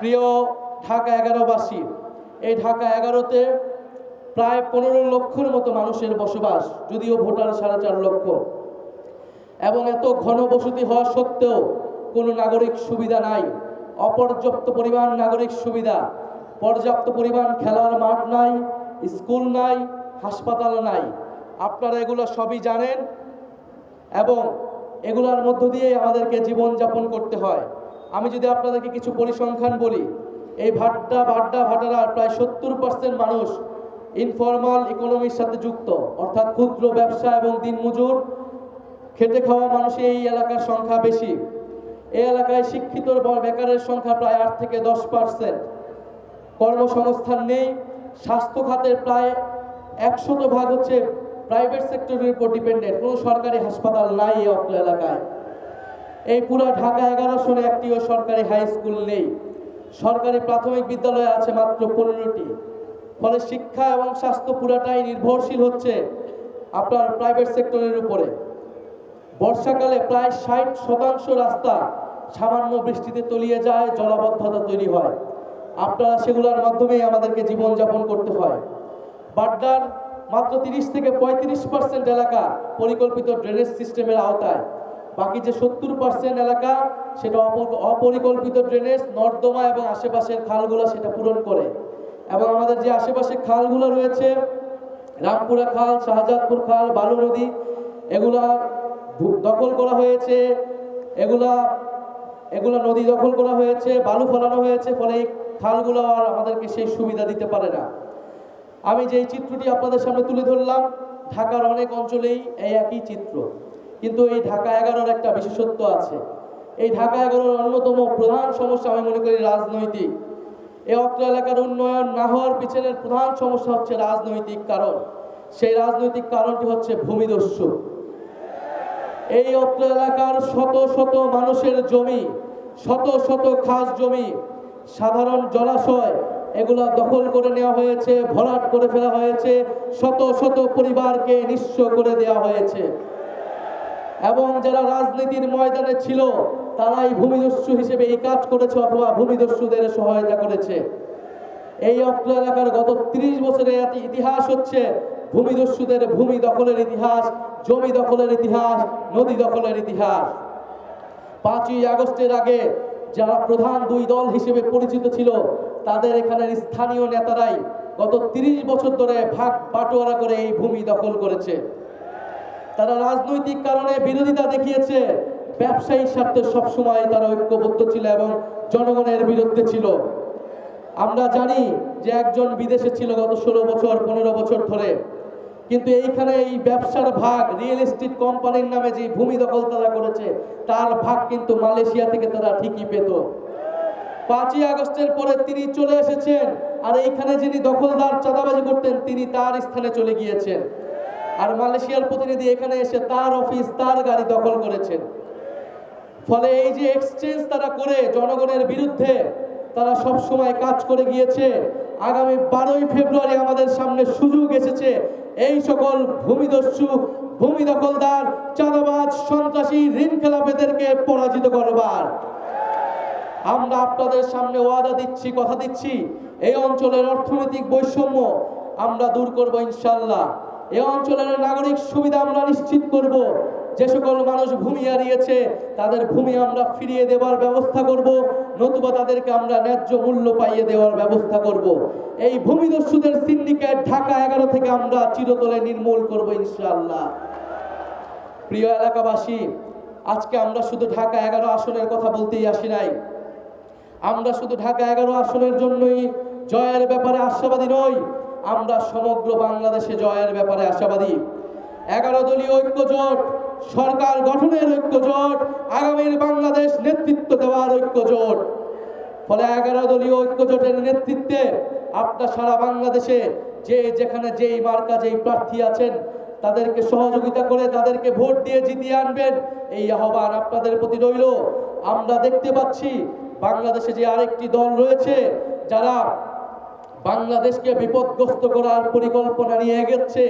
প্রিয় ঢাকা এগারোবাসী, এই ঢাকা এগারোতে প্রায় পনেরো লক্ষের মতো মানুষের বসবাস, যদিও ভোটার সাড়ে চার লক্ষ। এবং এত ঘনবসতি হওয়া সত্ত্বেও কোনো নাগরিক সুবিধা নাই, অপর্যাপ্ত পরিমাণ নাগরিক সুবিধা, পর্যাপ্ত পরিমাণ খেলার মাঠ নাই, স্কুল নাই, হাসপাতাল নাই। আপনারা এগুলো সবই জানেন এবং এগুলোর মধ্য দিয়ে আমাদেরকে জীবনযাপন করতে হয়। আমি যদি আপনাদেরকে কিছু পরিসংখ্যান বলি, এই ভাট্টা ভাড্ডা ভাটারার প্রায় সত্তর পার্সেন্ট মানুষ ইনফরমাল ইকোনমির সাথে যুক্ত, অর্থাৎ ক্ষুদ্র ব্যবসা এবং দিনমজুর। খেটে খাওয়া মানুষ এই এলাকার সংখ্যা বেশি। এই এলাকায় শিক্ষিত বেকারের সংখ্যা প্রায় আট থেকে দশ পার্সেন্ট কর্মসংস্থান নেই, স্বাস্থ্য খাতের প্রায় একশত ভাগ হচ্ছে প্রাইভেট সেক্টরের উপর ডিপেন্ডেন্ট কোনো সরকারি হাসপাতাল নাই এই অত্র এলাকায়। এই পুরো ঢাকা এগারো সনে একটিও সরকারি হাই স্কুল নেই। সরকারি প্রাথমিক বিদ্যালয় আছে মাত্র পনেরোটি। ফলে শিক্ষা এবং স্বাস্থ্য পুরাটাই নির্ভরশীল হচ্ছে আপনার প্রাইভেট সেক্টরের উপরে। বর্ষাকালে প্রায় ষাট শতাংশ রাস্তা সামান্য বৃষ্টিতে তলিয়ে যায়, জলাবদ্ধতা তৈরি হয়। আপনারা সেগুলোর মাধ্যমেই আমাদেরকে জীবনযাপন করতে হয়। বাড্ডার মাত্র তিরিশ থেকে পঁয়ত্রিশ পার্সেন্ট এলাকা পরিকল্পিত ড্রেনেজ সিস্টেমের আওতায়। বাকি যে সত্তর পার্সেন্ট এলাকা, সেটা অপ- অপরিকল্পিত ড্রেনেজ নর্দমা এবং আশেপাশের খালগুলো সেটা পূরণ করে। এবং আমাদের যে আশেপাশে খালগুলো রয়েছে, রামপুরা খাল, শাহজাদপুর খাল, বালু নদী, এগুলা দখল করা হয়েছে। এগুলা এগুলা নদী দখল করা হয়েছে, বালু ফেলানো হয়েছে, ফলে এই খালগুলো আর আমাদেরকে সেই সুবিধা দিতে পারে না। আমি যেই চিত্রটি আপনাদের সামনে তুলে ধরলাম, ঢাকার অনেক অঞ্চলেই এই একই চিত্র। কিন্তু এই ঢাকা এগারোর একটা বিশেষত্ব আছে। এই ঢাকা এগারোর অন্যতম প্রধান সমস্যা আমি মনে করি রাজনৈতিক। এই অত্র এলাকার উন্নয়ন না হওয়ার পিছনের প্রধান সমস্যা হচ্ছে রাজনৈতিক কারণ। সেই রাজনৈতিক কারণটি হচ্ছে ভূমিদস্যু। এই অত্র এলাকার শত শত মানুষের জমি, শত শত খাস জমি, সাধারণ জলাশয়, এগুলা দখল করে নেওয়া হয়েছে, ভরাট করে ফেলা হয়েছে, শত শত পরিবারকে নিঃস্ব করে দেওয়া হয়েছে। এবং যারা রাজনীতির ময়দানে ছিল, তারাই ভূমিদস্যু হিসেবে এই কাজ করেছে অথবা ভূমিদস্যুদের সহায়তা করেছে। এই অত্র এলাকার গত ৩০ বছরের ইতিহাস হচ্ছে, ভূমিদস্যুদের ভূমি দখলের ইতিহাস, জমি দখলের ইতিহাস, নদী দখলের ইতিহাস। পাঁচই আগস্টের আগে যারা প্রধান দুই দল হিসেবে পরিচিত ছিল, তাদের এখানের স্থানীয় নেতারাই গত ৩০ বছর ধরে ভাগ বাটোয়ারা করে এই ভূমি দখল করেছে। তারা রাজনৈতিক কারণে বিরোধিতা দেখিয়েছে। ব্যবসায়ী স্বার্থে সবসময় তারা ঐক্যবদ্ধ ছিল এবং জনগণের বিরুদ্ধে ছিল। আমরা জানি যে একজন বিদেশে ছিল গত ষোলো বছর, পনেরো বছর ধরে। কিন্তু এইখানে এই ব্যবসার ভাগ, রিয়েল এস্টেট কোম্পানির নামে যে ভূমি দখল তারা করেছে, তার ভাগ কিন্তু মালয়েশিয়া থেকে তারা ঠিকই পেত। পাঁচই আগস্টের পরে তিনি চলে এসেছেন, আর এইখানে যিনি দখলদার, চাঁদাবাজি করতেন, তিনি তার স্থানে চলে গিয়েছেন। আর মালয়েশিয়ার প্রতিনিধি এখানে এসে তার অফিস, তার গাড়ি দখল করেছেন। ফলে এই যে এক্সচেঞ্জ তারা করে জনগণের বিরুদ্ধে, তারা সব সময় কাজ করে গিয়েছে। আগামী বারোই ফেব্রুয়ারি আমাদের সামনে সুযোগ এসেছে। এই সকল ভূমিদস্যু, ভূমি দখলদার, চাঁদাবাজ, সন্ত্রাসী ঋণ খেলাপেদেরকে পরাজিত করবার। আমরা আপনাদের সামনে ওয়াদা দিচ্ছি, কথা দিচ্ছি। এই অঞ্চলের অর্থনৈতিক বৈষম্য আমরা দূর করব ইনশাল্লাহ এই অঞ্চলের নাগরিক সুবিধা আমরা নিশ্চিত করব। যে সকল মানুষ ভূমি হারিয়েছে, তাদের ভূমি আমরা ফিরিয়ে দেওয়ার ব্যবস্থা করব। নতুবা তাদেরকে আমরা ন্যায্য মূল্য পাইয়ে দেওয়ার ব্যবস্থা করব। এই ভূমিদস্যুদের সিন্ডিকেট ঢাকা এগারো থেকে আমরা চিরতলে নির্মূল করব ইনশাআল্লাহ। প্রিয় এলাকাবাসী, আজকে আমরা শুধু ঢাকা এগারো আসনের কথা বলতেই আসি নাই। আমরা শুধু ঢাকা এগারো আসনের জন্যই জয়ের ব্যাপারে আশাবাদী নই। আমরা সমগ্র বাংলাদেশে জয়ের ব্যাপারে আশাবাদী। এগারো দলীয় ঐক্যজোট, সরকার গঠনের ঐক্যজোট, আগামীর বাংলাদেশ নেতৃত্ব দেওয়ার ঐক্যজোট। ফলে এগারো দলীয় ঐক্যজোটের নেতৃত্বে আপনার সারা বাংলাদেশে যে যেখানে যেই মার্কা যেই প্রার্থী আছেন, তাদেরকে সহযোগিতা করে তাদেরকে ভোট দিয়ে জিতিয়ে আনবেন, এই আহ্বান আপনাদের প্রতি রইল। আমরা দেখতে পাচ্ছি বাংলাদেশে যে আরেকটি দল রয়েছে, যারা বাংলাদেশকে বিপদগ্রস্ত করার পরিকল্পনা নিয়ে এগোচ্ছে,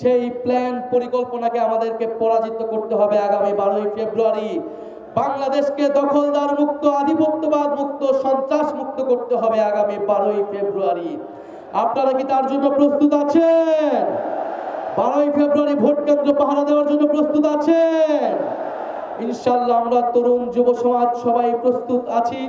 সেই প্ল্যান পরিকল্পনাকে আমাদেরকে পরাজিত করতে হবে আগামী বারোই ফেব্রুয়ারি। বাংলাদেশকে দখলদার মুক্ত, আধিপত্যবাদ মুক্ত, সন্ত্রাস মুক্ত করতে হবে আগামী বারোই ফেব্রুয়ারি। আপনারা কি তার জন্য প্রস্তুত আছেন? বারোই ফেব্রুয়ারি ভোট কেন্দ্র পাহারা দেওয়ার জন্য প্রস্তুত আছেন? ইনশাল্লাহ আমরা তরুণ, যুব সমাজ সবাই প্রস্তুত আছি।